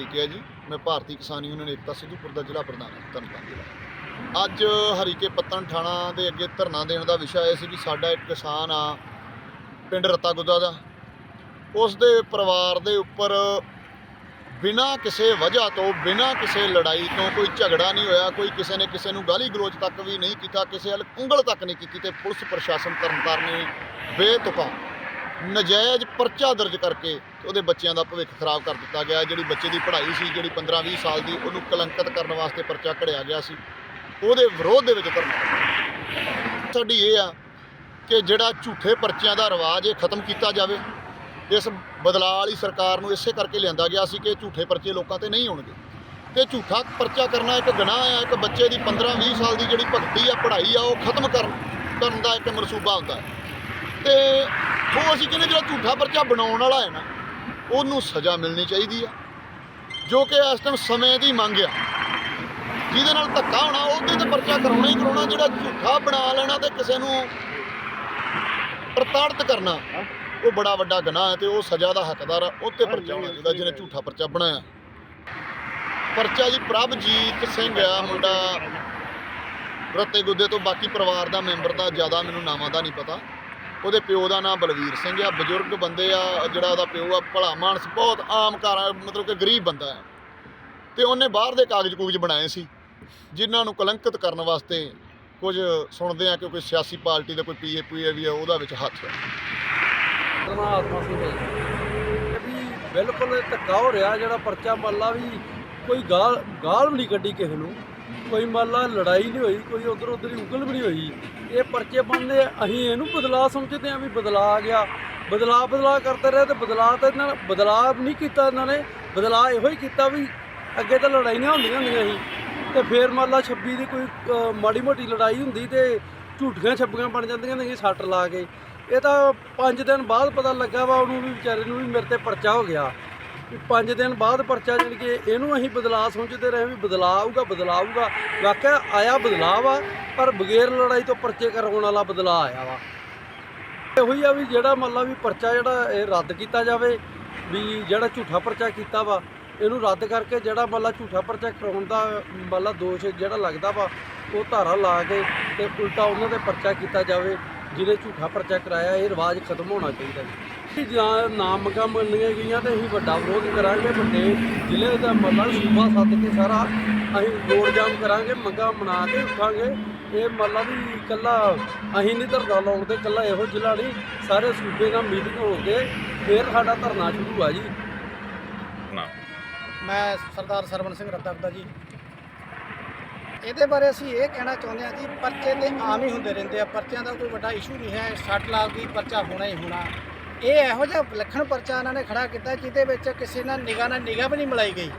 ਹਰੀਕੇ ਹੈ ਜੀ। ਮੈਂ ਭਾਰਤੀ ਕਿਸਾਨ ਯੂਨੀਅਨ ਏਕਤਾ ਸਿੱਧੂਪੁਰ ਦਾ ਜ਼ਿਲ੍ਹਾ ਪ੍ਰਧਾਨ ਹਾਂ। ਧੰਨਵਾਦ ਜ਼ਿਲ੍ਹਾ ਅੱਜ ਹਰੀਕੇ ਪੱਤਨ ਥਾਣਾ ਦੇ ਅੱਗੇ ਧਰਨਾ ਦੇਣ ਦਾ ਵਿਸ਼ਾ ਇਹ ਸੀ ਵੀ ਸਾਡਾ ਇੱਕ ਕਿਸਾਨ ਆ, ਪਿੰਡ ਰਤਾ ਗੁੱਦਾ ਦਾ। ਉਸ ਦੇ ਪਰਿਵਾਰ ਦੇ ਉੱਪਰ ਬਿਨਾਂ ਕਿਸੇ ਵਜ੍ਹਾ ਤੋਂ, ਬਿਨਾਂ ਕਿਸੇ ਲੜਾਈ ਤੋਂ ਕੋਈ ਝਗੜਾ ਨਹੀਂ ਹੋਇਆ, ਕੋਈ ਕਿਸੇ ਨੇ ਕਿਸੇ ਨੂੰ ਗਾਲੀ ਗਲੋਚ ਤੱਕ ਵੀ ਨਹੀਂ ਕੀਤਾ, ਕਿਸੇ ਵੱਲ ਉਂਗਲ ਤੱਕ ਨਹੀਂ ਕੀਤੀ ਤੇ ਪੁਲਿਸ ਪ੍ਰਸ਼ਾਸਨ ਤਰਨਤਾਰਨ ਨੇ ਬੇਤੁਕਾ ਨਜਾਇਜ਼ ਪਰਚਾ ਦਰਜ ਕਰਕੇ ਉਹਦੇ ਬੱਚਿਆਂ ਦਾ ਭਵਿੱਖ ਖਰਾਬ ਕਰ ਦਿੱਤਾ ਗਿਆ ਜਿਹੜੀ ਬੱਚੇ ਦੀ ਪੜ੍ਹਾਈ ਸੀ, ਜਿਹੜੀ 15-20 ਸਾਲ ਦੀ, ਉਹਨੂੰ ਕਲੰਕਿਤ ਕਰਨ ਵਾਸਤੇ ਪਰਚਾ ਘੜਿਆ ਗਿਆ ਸੀ। ਉਹਦੇ ਵਿਰੋਧ ਦੇ ਵਿੱਚ ਧਰਨਾ ਸਾਡੀ ਇਹ ਆ ਕਿ ਜਿਹੜਾ ਝੂਠੇ ਪਰਚਿਆਂ ਦਾ ਰਿਵਾਜ ਇਹ ਖਤਮ ਕੀਤਾ ਜਾਵੇ, ਇਸ ਬਦਲਾਅ ਵਾਲੀ ਸਰਕਾਰ ਨੂੰ ਇਸੇ ਕਰਕੇ ਲਿਆਂਦਾ ਗਿਆ ਸੀ ਕਿ ਝੂਠੇ ਪਰਚੇ ਲੋਕਾਂ ਤੇ ਨਹੀਂ ਹੋਣਗੇ ਤੇ ਝੂਠਾ ਪਰਚਾ ਕਰਨਾ ਇੱਕ ਗੁਨਾਹ ਆ, ਇੱਕ ਬੱਚੇ ਦੀ 15-20 ਸਾਲ ਦੀ ਜਿਹੜੀ ਭਗਤੀ ਆ, ਪੜ੍ਹਾਈ ਆ, ਉਹ ਖਤਮ ਕਰਨ ਕਰਨ ਦਾ ਇੱਕ ਮਨਸੂਬਾ ਹੁੰਦਾ ਹੈ। ਤੇ ਉਹ ਅਸੀਂ ਕਹਿੰਦੇ ਜਿਹੜਾ ਝੂਠਾ ਪਰਚਾ ਬਣਾਉਣ ਵਾਲਾ ਹੈ ਨਾ, ਉਹਨੂੰ ਸਜ਼ਾ ਮਿਲਣੀ ਚਾਹੀਦੀ ਆ। ਜੋ ਕਿ ਇਸ ਟਾਈਮ ਸਮੇਂ ਦੀ ਮੰਗ ਆ। ਜਿਹਦੇ ਨਾਲ ਧੱਕਾ ਹੋਣਾ, ਉਹਦੇ ਤੇ ਪਰਚਾ ਕਰਾਉਣਾ ਹੀ ਕਰਾਉਣਾ, ਜਿਹੜਾ ਝੂਠਾ ਬਣਾ ਲੈਣਾ ਤੇ ਕਿਸੇ ਨੂੰ ਪ੍ਰਤਾੜਿਤ ਕਰਨਾ, ਉਹ ਬੜਾ ਵੱਡਾ ਗੁਨਾਹ ਹੈ ਤੇ ਉਹ ਸਜ਼ਾ ਦਾ ਹੱਕਦਾਰ ਆ ਉਹ ਤੇ ਪਰਚਾ ਹੋਣਾ ਚਾਹੀਦਾ, ਜਿਹਨੇ ਝੂਠਾ ਪਰਚਾ ਬਣਾਇਆ। ਪਰਚਾ ਜੀ ਪ੍ਰਭਜੀਤ ਸਿੰਘ ਆ, ਮੁੰਡਾ ਰੱਤੇ ਗੁੱਦੇ ਤੋਂ ਬਾਕੀ ਪਰਿਵਾਰ ਦਾ ਮੈਂਬਰ ਦਾ ਜ਼ਿਆਦਾ ਮੈਨੂੰ ਨਾਵਾਂ ਦਾ ਨਹੀਂ ਪਤਾ। ਉਹਦੇ ਪਿਓ ਦਾ ਨਾਮ ਬਲਵੀਰ ਸਿੰਘ ਆ, ਬਜ਼ੁਰਗ ਬੰਦੇ ਆ, ਜਿਹੜਾ ਉਹਦਾ ਪਿਓ ਆ, ਭਲਾ ਮਾਨਸ, ਬਹੁਤ ਆਮ ਘਰ ਮਤਲਬ ਕਿ ਗਰੀਬ ਬੰਦਾ ਹੈ ਤੇ ਉਹਨੇ ਬਾਹਰ ਦੇ ਕਾਗਜ਼ ਕੂਗਜ਼ ਬਣਾਏ ਸੀ, ਜਿਨ੍ਹਾਂ ਨੂੰ ਕਲੰਕਿਤ ਕਰਨ ਵਾਸਤੇ ਕੁਝ ਸੁਣਦੇ ਆ ਕਿ ਕੋਈ ਸਿਆਸੀ ਪਾਰਟੀ ਦਾ ਕੋਈ ਪੀਏ ਪੀਏ ਵੀ ਆ, ਉਹਦਾ ਵਿੱਚ ਹੱਥ ਹੈ ਪਰਮਾਤਮਾ ਸਿੰਘ ਵੀ ਬਿਲਕੁਲ ਧੱਕਾ ਹੋ ਰਿਹਾ ਜਿਹੜਾ ਪਰਚਾ ਮੱਲਾ ਵੀ ਕੋਈ ਗਾਲ ਗਾਲ ਵੀ ਨਹੀਂ ਕੱਢੀ ਕਿਸੇ ਨੂੰ। ਕੋਈ ਮੱਲਾ ਲੜਾਈ ਨਹੀਂ ਹੋਈ, ਕੋਈ ਉਧਰ ਉਧਰ ਦੀ ਉਗਲ ਵੀ ਨਹੀਂ ਹੋਈ। ਇਹ ਪਰਚੇ ਬਣਦੇ ਅਸੀਂ ਇਹਨੂੰ ਬਦਲਾ ਸਮਝਦੇ ਆ ਵੀ ਬਦਲਾ ਆ ਗਿਆ। ਬਦਲਾ ਬਦਲਾ ਕਰਦੇ ਰਹੇ ਤੇ ਬਦਲਾ ਤਾਂ ਇਹਨਾਂ ਬਦਲਾ ਨਹੀਂ ਕੀਤਾ ਇਹਨਾਂ ਨੇ, ਬਦਲਾ ਇਹੋ ਹੀ ਕੀਤਾ ਵੀ ਅੱਗੇ ਤਾਂ ਲੜਾਈਆਂ ਹੁੰਦੀਆਂ ਹੁੰਦੀਆਂ ਸੀ। ਤੇ ਫੇਰ ਮੰਨ ਲਾ 26 ਦੀ ਕੋਈ ਮਾੜੀ ਮੋਟੀ ਲੜਾਈ ਹੁੰਦੀ ਤੇ ਝੂਠੀਆਂ ਛੱਬੀਆਂ ਬਣ ਜਾਂਦੀਆਂ ਨੇ ਸੱਟ ਲਾ ਕੇ। ਇਹ ਤਾਂ 5 ਦਿਨ ਬਾਅਦ ਪਤਾ ਲੱਗਾ ਵਾ ਉਹਨੂੰ ਵੀ ਵਿਚਾਰੇ ਨੂੰ ਵੀ ਮੇਰੇ ਤੇ ਪਰਚਾ ਹੋ ਗਿਆ। ਵੀ 5 ਦਿਨ ਬਾਅਦ ਪਰਚਾ ਜਾਣੀ ਕਿ ਇਹਨੂੰ ਅਸੀਂ ਬਦਲਾਅ ਸਮਝਦੇ ਰਹੇ ਵੀ ਬਦਲਾ ਆਊਗਾ ਬਦਲਾ ਆਊਗਾ ਵਾਕਿਆ ਆਇਆ ਬਦਲਾਅ ਵਾ ਪਰ ਬਗੈਰ ਲੜਾਈ ਤੋਂ ਪਰਚੇ ਕਰਾਉਣ ਵਾਲਾ ਬਦਲਾਅ ਆਇਆ ਵਾ। ਇਹੋ ਹੀ ਆ ਵੀ ਜਿਹੜਾ ਮਤਲਬ ਵੀ ਪਰਚਾ ਜਿਹੜਾ ਇਹ ਰੱਦ ਕੀਤਾ ਜਾਵੇ, ਵੀ ਜਿਹੜਾ ਝੂਠਾ ਪਰਚਾ ਕੀਤਾ ਵਾ, ਇਹਨੂੰ ਰੱਦ ਕਰਕੇ ਜਿਹੜਾ ਮਤਲਬ ਝੂਠਾ ਪਰਚਾ ਕਰਾਉਣ ਦਾ ਮਤਲਬ ਦੋਸ਼ ਜਿਹੜਾ ਲੱਗਦਾ ਵਾ, ਉਹ ਧਾਰਾ ਲਾ ਕੇ ਤੇ ਉਲਟਾ ਉਹਨਾਂ ਤੇ ਪਰਚਾ ਕੀਤਾ ਜਾਵੇ, ਜਿਹਨੇ ਝੂਠਾ ਪਰਚਾ ਕਰਾਇਆ, ਇਹ ਰਿਵਾਜ ਖਤਮ ਹੋਣਾ ਚਾਹੀਦਾ ਜੀ। ਜਾਂ ਨਾਮ ਮੰਗਾਂ ਮੰਨੀਆਂ ਗਈਆਂ ਤੇ ਅਸੀਂ ਵੱਡਾ ਵਿਰੋਧ ਕਰਾਂਗੇ ਵੱਡੇ ਜ਼ਿਲ੍ਹੇ ਦਾ ਮਤਲਬ ਸੂਬਾ ਸੱਦ ਕੇ ਸਾਰਾ ਅਸੀਂ ਰੋਡ ਜਾਮ ਕਰਾਂਗੇ ਮੰਗਾਂ ਮਨਾ ਕੇ ਉੱਠਾਂਗੇ ਇਹ ਮਤਲਬ ਵੀ ਇਕੱਲਾ ਅਸੀਂ ਨਹੀਂ ਧਰਨਾ ਲਾਉਂਦੇ ਇਕੱਲਾ ਇਹੋ ਜ਼ਿਲ੍ਹਾ ਨਹੀਂ ਸਾਰੇ ਸੂਬੇ ਦਾ ਮੀਟਿੰਗ ਹੋ ਕੇ ਫਿਰ ਸਾਡਾ ਧਰਨਾ ਸ਼ੁਰੂ ਆ ਜੀ। ਮੈਂ ਸਰਦਾਰ ਸਰਵਨ ਸਿੰਘ ਰੱਦਾਗਦਾ ਜੀ। ਇਹਦੇ ਬਾਰੇ ਅਸੀਂ ਇਹ ਕਹਿਣਾ ਚਾਹੁੰਦੇ ਹਾਂ ਜੀ ਪਰਚੇ ਤੇ ਆਮ ਹੀ ਹੁੰਦੇ ਰਹਿੰਦੇ ਆ ਪਰਚਿਆਂ ਦਾ ਕੋਈ ਵੱਡਾ ਇਸ਼ੂ ਨਹੀਂ ਹੈ 60 ਲੱਖ ਦੀ ਪਰਚਾ ਹੋਣਾ ਹੀ ਹੋਣਾ। ਇਹ ਇਹੋ ਜਿਹਾ ਵਿਲੱਖਣ ਪਰਚਾ ਇਹਨਾਂ ਨੇ ਖੜਾ ਕੀਤਾ ਜਿਹਦੇ ਵਿੱਚ ਕਿਸੇ ਨਾਲ ਨਿਗਾਹ ਨਾਲ ਨਿਗਾਹ ਵੀ ਨਹੀਂ ਮਿਲਾਈ ਗਈ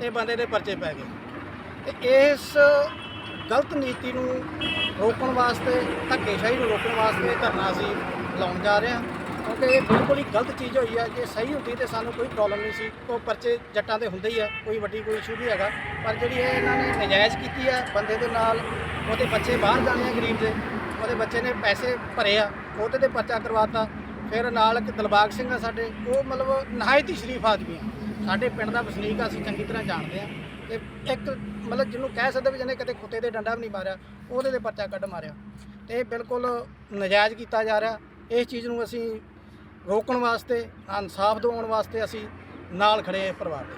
ਤੇ ਬੰਦੇ ਦੇ ਪਰਚੇ ਪੈ ਗਏ। ਤੇ ਇਸ ਗਲਤ ਨੀਤੀ ਨੂੰ ਰੋਕਣ ਵਾਸਤੇ, ਧੱਕੇਸ਼ਾਹੀ ਨੂੰ ਰੋਕਣ ਵਾਸਤੇ ਇਹ ਧਰਨਾ ਅਸੀਂ ਲਾਉਣ ਜਾ ਰਹੇ ਹਾਂ। ਕਿਉਂਕਿ ਇਹ ਬਿਲਕੁਲ ਹੀ ਗਲਤ ਚੀਜ਼ ਹੋਈ ਹੈ ਜੇ ਸਹੀ ਹੁੰਦੀ ਤੇ ਸਾਨੂੰ ਕੋਈ ਪ੍ਰੋਬਲਮ ਨਹੀਂ ਸੀ। ਉਹ ਪਰਚੇ ਜੱਟਾਂ ਦੇ ਹੁੰਦੇ ਹੀ ਆ, ਕੋਈ ਵੱਡੀ ਕੋਈ ਇਸ਼ੂ ਨਹੀਂ ਹੈਗਾ। ਪਰ ਜਿਹੜੀ ਇਹ ਇਹਨਾਂ ਨੇ ਨਜਾਇਜ਼ ਕੀਤੀ ਹੈ ਬੰਦੇ ਦੇ ਨਾਲ ਉਹਦੇ ਬੱਚੇ ਬਾਹਰ ਜਾਣੇ ਆ ਗਰੀਬ ਦੇ, ਉਹਦੇ ਬੱਚੇ ਨੇ ਪੈਸੇ ਭਰੇ ਆ ਉਹਦੇ ਤੇ ਪਰਚਾ ਕਰਵਾਤਾ। ਫਿਰ ਨਾਲ ਇੱਕ ਦਿਲਬਾਗ ਸਿੰਘ ਆ ਸਾਡੇ, ਉਹ ਮਤਲਬ ਨਹਾਇਤ ਹੀ ਸ਼ਰੀਫ ਆਦਮੀ ਆ। ਸਾਡੇ ਪਿੰਡ ਦਾ ਵਸਨੀਕ ਆ, ਅਸੀਂ ਚੰਗੀ ਤਰ੍ਹਾਂ ਜਾਣਦੇ ਆ। ਤੇ ਇੱਕ ਮਤਲਬ ਜਿਹਨੂੰ ਕਹਿ ਸਕਦੇ ਵੀ ਜਿਹਨੇ ਕਦੇ ਕੁੱਤੇ ਦੇ ਡੰਡਾ ਵੀ ਨਹੀਂ ਮਾਰਿਆ, ਉਹਦੇ ਤੇ ਪਰਚਾ ਕੱਢ ਮਾਰਿਆ। ਤੇ ਇਹ ਬਿਲਕੁਲ ਨਜਾਇਜ਼ ਕੀਤਾ ਜਾ ਰਿਹਾ। ਇਸ ਚੀਜ਼ ਨੂੰ ਅਸੀਂ ਰੋਕਣ ਵਾਸਤੇ, ਇਨਸਾਫ ਦਿਵਾਉਣ ਵਾਸਤੇ ਅਸੀਂ ਨਾਲ ਖੜੇ ਹਾਂ ਪਰਿਵਾਰ ਦੇ।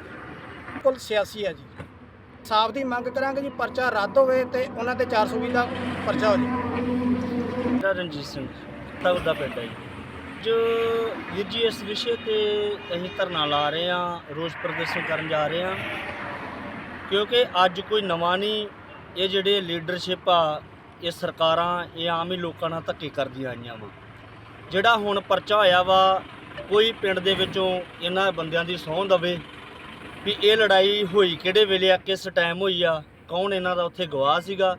ਬਿਲਕੁਲ ਸਿਆਸੀ ਹੈ ਜੀ। ਇਨਸਾਫ ਦੀ ਮੰਗ ਕਰਾਂਗੇ ਜੀ, ਪਰਚਾ ਰੱਦ ਹੋਵੇ ਤੇ ਉਹਨਾਂ ਤੇ 420 ਦਾ ਪਰਚਾ ਹੋ ਜਾਵੇ। ਰਣਜੀਤ ਸਿੰਘ ਤਗ ਪਿੰਡ ਹੈ ਜੀ। ਅੱਜ ਵੀਰ ਜੀ ਇਸ ਵਿਸ਼ੇ ਤੇ ਅਸੀਂ ਧਰਨਾ ਲਾ ਰਹੇ ਹਾਂ, ਰੋਸ ਪ੍ਰਦਰਸ਼ਨ ਕਰਨ ਜਾ ਰਹੇ ਹਾਂ। ਕਿਉਂਕਿ ਅੱਜ ਕੋਈ ਨਵਾਂ ਨਹੀਂ, ਇਹ ਜਿਹੜੇ ਲੀਡਰਸ਼ਿਪ ਆ, ਇਹ ਸਰਕਾਰਾਂ, ਇਹ ਆਮ ਹੀ ਲੋਕਾਂ ਨਾਲ ਧੱਕੇ ਕਰਦੀਆਂ ਆਈਆਂ ਵਾ। ਜਿਹੜਾ ਹੁਣ ਪਰਚਾ ਹੋਇਆ ਵਾ, ਕੋਈ ਪਿੰਡ ਦੇ ਵਿੱਚੋਂ ਇਹਨਾਂ ਬੰਦਿਆਂ ਦੀ ਸਹੁੰ ਦਵੇ ਵੀ ਇਹ ਲੜਾਈ ਹੋਈ ਕਿਹੜੇ ਵੇਲੇ ਆ, ਕਿਸ ਟਾਈਮ ਹੋਈ ਆ, ਕੌਣ ਇਹਨਾਂ ਦਾ ਉੱਥੇ ਗਵਾਹ ਸੀਗਾ।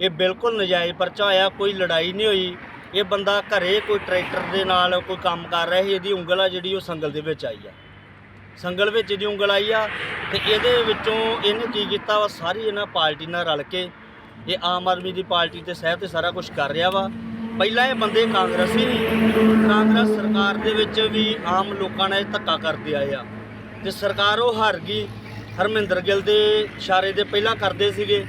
ਇਹ ਬਿਲਕੁਲ ਨਜਾਇਜ਼ ਪਰਚਾ ਹੋਇਆ, ਕੋਈ ਲੜਾਈ ਨਹੀਂ ਹੋਈ। ਇਹ ਬੰਦਾ ਘਰੇ ਕੋਈ ਟਰੈਕਟਰ ਦੇ ਨਾਲ ਕੋਈ ਕੰਮ ਕਰ ਰਿਹਾ ਸੀ, ਇਹਦੀ ਉਂਗਲ ਆ ਜਿਹੜੀ ਉਹ ਸੰਗਲ ਦੇ ਵਿੱਚ ਆਈ ਆ। ਸੰਗਲ ਵਿੱਚ ਇਹਦੀ ਉਂਗਲ ਆਈ ਆ ਤੇ ਇਹਦੇ ਵਿੱਚੋਂ ਇਹਨੇ ਕੀ ਕੀਤਾ ਵਾ, ਸਾਰੀ ਇਹਨਾਂ ਪਾਰਟੀ ਨਾਲ ਰਲ ਕੇ ਇਹ ਆਮ ਆਦਮੀ ਦੀ ਪਾਰਟੀ ਤੇ ਸਹਿਬ ਤੇ ਸਾਰਾ ਕੁਝ ਕਰ ਰਿਹਾ ਵਾ। ਪਹਿਲਾਂ ਇਹ ਬੰਦੇ ਕਾਂਗਰਸੀ ਸੀ। ਕਾਂਗਰਸ ਸਰਕਾਰ ਦੇ ਵਿੱਚ ਵੀ ਆਮ ਲੋਕਾਂ ਨਾਲ ਇਹ ਧੱਕਾ ਕਰਦੇ ਆਏ ਆ। ਤੇ ਸਰਕਾਰ ਉਹ ਹਾਰ ਗਈ। ਹਰਮਿੰਦਰ ਗਿੱਲ ਦੇ ਇਸ਼ਾਰੇ ਦੇ ਪਹਿਲਾਂ ਕਰਦੇ ਸੀਗੇ।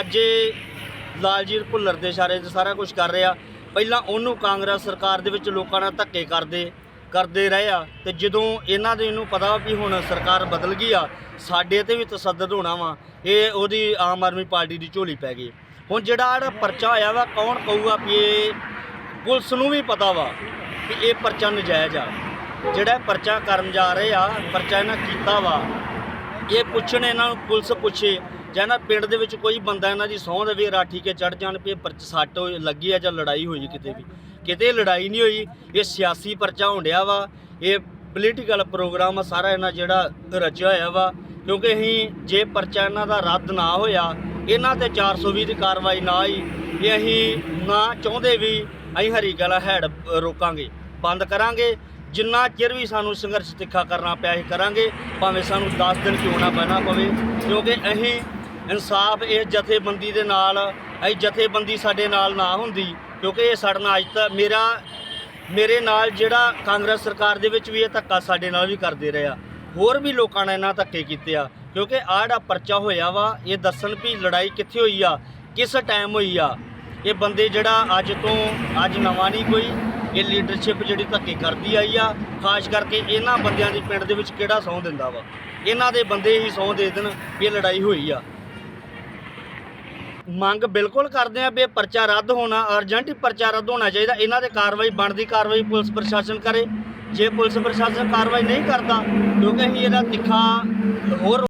ਅੱਜ ਇਹ ਲਾਲਜੀਤ ਭੁੱਲਰ ਦੇ ਇਸ਼ਾਰੇ ਤੇ ਸਾਰਾ ਕੁਝ ਕਰ ਰਿਹਾ। ਪਹਿਲਾਂ ਉਹਨੂੰ ਕਾਂਗਰਸ ਸਰਕਾਰ ਦੇ ਵਿੱਚ ਲੋਕਾਂ ਨਾਲ ਧੱਕੇ ਕਰਦੇ ਕਰਦੇ ਰਹੇ ਆ ਤੇ ਜਦੋਂ ਇਹਨਾਂ ਦੇ ਨੂੰ ਪਤਾ ਵਾ ਵੀ ਹੁਣ ਸਰਕਾਰ ਬਦਲ ਗਈ ਆ, ਸਾਡੇ ਤੇ ਵੀ ਤਸੱਦਦ ਹੋਣਾ ਵਾ, ਇਹ ਉਹਦੀ ਆਮ ਆਦਮੀ ਪਾਰਟੀ ਦੀ ਝੋਲੀ ਪੈ ਗਈ। ਹੁਣ ਜਿਹੜਾ ਆ ਪਰਚਾ ਹੋਇਆ ਵਾ, ਕੌਣ ਕਹੂਗਾ ਵੀ ਇਹ ਪੁਲਿਸ ਨੂੰ ਵੀ ਪਤਾ ਵਾ ਵੀ ਇਹ ਪਰਚਾ ਨਜਾਇਜ਼ ਆ। ਜਿਹੜਾ ਪਰਚਾ ਕਰਨ ਜਾ ਰਹੇ ਆ, ਪਰਚਾ ਇਹਨਾਂ ਕੀਤਾ ਵਾ, ਇਹ ਪੁੱਛਣ ਇਹਨਾਂ ਨੂੰ ਪੁਲਿਸ ਪੁੱਛੇ ਜਾਂ ਨਾ ਪਿੰਡ ਦੇ ਵਿੱਚ ਕੋਈ ਬੰਦਾ ਇਹਨਾਂ ਦੀ ਸਹੁੰ ਦੇਵੇ ਰਾਠੀ ਕੇ ਚੜ ਜਾਣ ਵੀ ਇਹ ਪਰਚ ਸੱਟ ਹੋਈ- ਲੱਗੀ ਆ ਜਾਂ ਲੜਾਈ ਹੋਈ ਕਿਤੇ ਵੀ। ਕਿਤੇ ਲੜਾਈ ਨਹੀਂ ਹੋਈ, ਇਹ ਸਿਆਸੀ ਪਰਚਾ ਹੁੰਡਿਆ ਵਾ, ਇਹ ਪੋਲੀਟੀਕਲ ਪ੍ਰੋਗਰਾਮ ਆ, ਸਾਰਾ ਇਹਨਾਂ ਜਿਹੜਾ ਰਚਿਆ ਹੋਇਆ ਵਾ, ਕਿਉਂਕਿ ਅਸੀਂ ਜੇ ਪਰਚਾ ਇਹਨਾਂ ਦਾ ਰੱਦ ਨਾ ਹੋਇਆ, ਇਹਨਾਂ ਤੇ 420 ਦੀ ਕਾਰਵਾਈ ਨਾ ਹੋਈ, ਇਹ ਅਸੀਂ ਨਾ ਚਾਹੁੰਦੇ ਵੀ ਅਸੀਂ ਹਰੀ ਗਲਾ ਹੈਡ ਰੋਕਾਂਗੇ, ਬੰਦ ਕਰਾਂਗੇ, ਜਿੰਨਾ ਚਿਰ ਵੀ ਸਾਨੂੰ ਸੰਘਰਸ਼ ਤਿੱਖਾ ਕਰਨਾ ਪਿਆ ਅਸੀਂ ਕਰਾਂਗੇ, ਭਾਵੇਂ ਸਾਨੂੰ 10 ਦਿਨ ਕਿਉਂ ਨਾ ਬਹਿਣਾ ਪਵੇ, ਕਿਉਂਕਿ ਅਸੀਂ ਇਨਸਾਫ ਇਸ ਜਥੇਬੰਦੀ ਦੇ ਨਾਲ, ਇਹ ਜਥੇਬੰਦੀ ਸਾਡੇ ਨਾਲ ਨਾ ਹੁੰਦੀ, ਕਿਉਂਕਿ ਇਹ ਸਾਡੇ ਨਾਲ ਅੱਜ ਤੱਕ ਮੇਰਾ, ਮੇਰੇ ਨਾਲ ਜਿਹੜਾ ਕਾਂਗਰਸ ਸਰਕਾਰ ਦੇ ਵਿੱਚ ਵੀ ਇਹ ਧੱਕਾ ਸਾਡੇ ਨਾਲ ਵੀ ਕਰਦੇ ਰਿਹਾ ਹੋਰ ਵੀ ਲੋਕਾਂ ਨੇ ਇਹਨਾਂ ਧੱਕੇ ਕੀਤੇ ਆ, ਕਿਉਂਕਿ ਆਹ ਜਿਹੜਾ ਪਰਚਾ ਹੋਇਆ ਵਾ, ਇਹ ਦੱਸਣ ਵੀ ਲੜਾਈ ਕਿੱਥੇ ਹੋਈ ਆ, ਕਿਸ ਟਾਈਮ ਹੋਈ ਆ। ਇਹ ਬੰਦੇ ਜਿਹੜਾ ਅੱਜ ਤੋਂ, ਅੱਜ ਨਵਾਂ ਨਹੀਂ ਕੋਈ, ਇਹ ਲੀਡਰਸ਼ਿਪ ਜਿਹੜੀ ਧੱਕੇ ਕਰਦੀ ਆਈ ਆ, ਖਾਸ ਕਰਕੇ ਇਹਨਾਂ ਬੰਦਿਆਂ ਦੀ ਪਿੰਡ ਦੇ ਵਿੱਚ ਕਿਹੜਾ ਸਹੁੰ ਦਿੰਦਾ ਵਾ। ਇਹਨਾਂ ਦੇ ਬੰਦੇ ਹੀ ਸਹੁੰ ਦੇ ਦੇਣ ਵੀ ਇਹ ਲੜਾਈ ਹੋਈ ਆ। ਮੰਗ ਬਿਲਕੁਲ ਕਰਦੇ ਆ ਵੀ ਇਹ ਪਰਚਾ ਰੱਦ ਹੋਣਾ ਅਰਜੈਂਟ ਹੀ ਪਰਚਾ ਰੱਦ ਹੋਣਾ ਚਾਹੀਦਾ। ਇਹਨਾਂ ਤੇ ਕਾਰਵਾਈ, ਬਣਦੀ ਕਾਰਵਾਈ ਪੁਲਿਸ ਪ੍ਰਸ਼ਾਸਨ ਕਰੇ। ਜੇ ਪੁਲਿਸ ਪ੍ਰਸ਼ਾਸਨ ਕਾਰਵਾਈ ਨਹੀਂ ਕਰਦਾ, ਕਿਉਂਕਿ ਅਸੀਂ ਇਹਦਾ ਤਿੱਖਾ ਹੋਰ